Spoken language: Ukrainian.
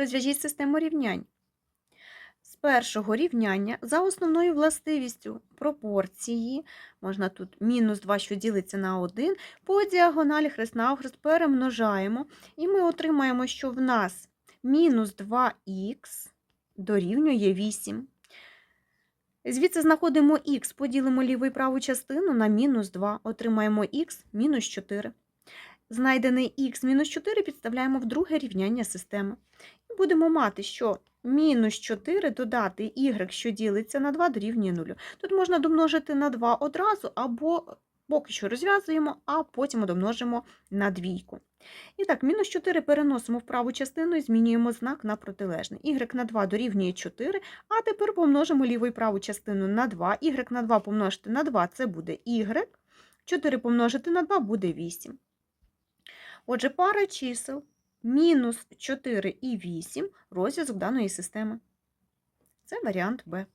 Розв'яжіть систему рівнянь. З першого рівняння за основною властивістю пропорції, можна тут мінус 2, що ділиться на 1, по діагоналі хрест навхрест перемножаємо, і ми отримаємо, що в нас мінус 2х дорівнює 8. Звідси знаходимо х, поділимо ліву і праву частину на мінус 2, отримаємо х мінус 4. Знайдений х мінус 4 підставляємо в друге рівняння системи. І будемо мати, що мінус 4 додати y, що ділиться на 2, дорівнює 0. Тут можна домножити на 2 одразу, або поки що розв'язуємо, а потім домножимо на двійку. І так, мінус 4 переносимо в праву частину і змінюємо знак на протилежний. y на 2 дорівнює 4, а тепер помножимо ліву і праву частину на 2. y на 2 помножити на 2 – це буде y. 4 помножити на 2 буде 8. Отже, пара чисел мінус 4 і 8 розв'язок даної системи. Це варіант Б.